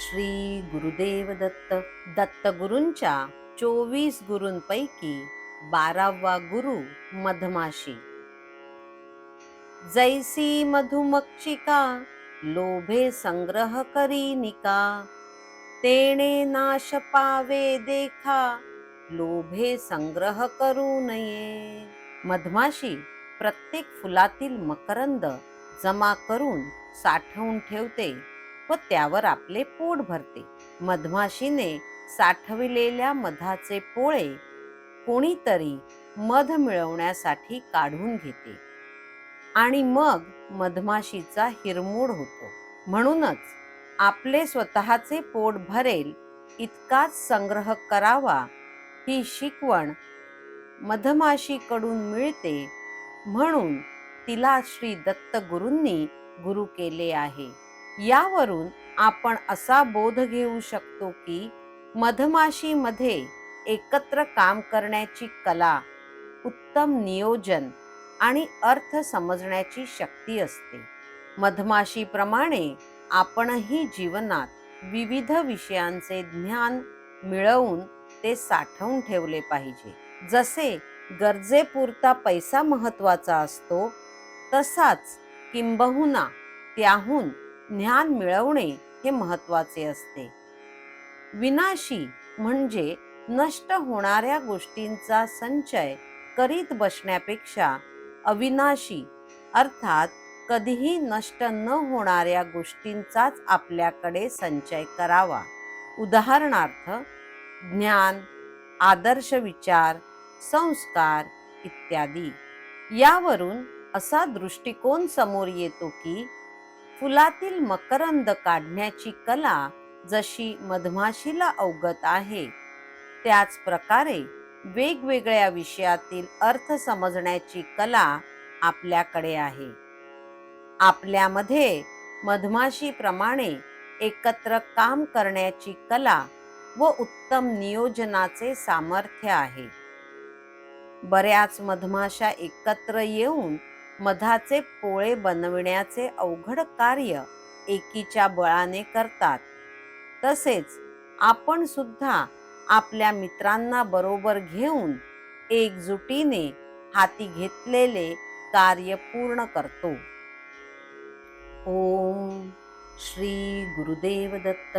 श्री गुरुदेव दत्त दत्तगुरूंच्या चोवीस गुरूंपैकी बारावा गुरु मधमाशी. जैसी मधुमक्षिका लोभे संग्रह करी निका. तेणे नाश पावे देखा लोभे संग्रह करू नये. मधमाशी प्रत्येक फुलातील मकरंद जमा करून साठवून ठेवते. व त्यावर आपले पोट भरते. मधमाशीने साठविलेल्या मधाचे पोळे कोणीतरी मध मिळवण्यासाठी काढून घेते. आणि मग मधमाशीचा हिरमोड होतो. म्हणूनच आपले स्वतःचे पोट भरेल इतकाच संग्रह करावा ही शिकवण मधमाशीकडून मिळते म्हणून तिला श्री दत्तगुरूंनी गुरु केले आहे. यावरून आपण असा बोध घेऊ शकतो की मधमाशीमध्ये एकत्र काम करण्याची कला उत्तम नियोजन आणि अर्थ समजण्याची शक्ती असते. मधमाशीप्रमाणे आपणही जीवनात विविध विषयांचे ज्ञान मिळवून ते साठवून ठेवले पाहिजे. जसे गरजेपुरता पैसा महत्त्वाचा असतो तसाच किंबहुना त्याहून ज्ञान मिळवणे हे महत्त्वाचे असते. विनाशी म्हणजे नष्ट होणाऱ्या गोष्टींचा संचय करीत बसण्यापेक्षा अविनाशी अर्थात कधीही नष्ट न होणाऱ्या गोष्टींचाच आपल्याकडे संचय करावा. उदाहरणार्थ ज्ञान आदर्श विचार संस्कार इत्यादी. यावरून असा दृष्टिकोन समोर येतो की फुलातील मकरंद काढण्याची कला जशी मधमाशीला अवगत आहे त्याच प्रकारे वेगवेगळ्या विषयातील अर्थ समजण्याची कला आपल्याकडे आहे. आपल्यामध्ये मधमाशीप्रमाणे एकत्र काम करण्याची कला व उत्तम नियोजनाचे सामर्थ्य आहे. बऱ्याच मधमाशा एकत्र येऊन मधाचे पोळे बनविण्याचे अवघड कार्य एकीच्या बळाने करतात. तसेच आपण सुद्धा आपल्या मित्रांना बरोबर घेऊन एकजुटीने हाती घेतलेले कार्य पूर्ण करतो. ओम श्री गुरुदेव दत्त.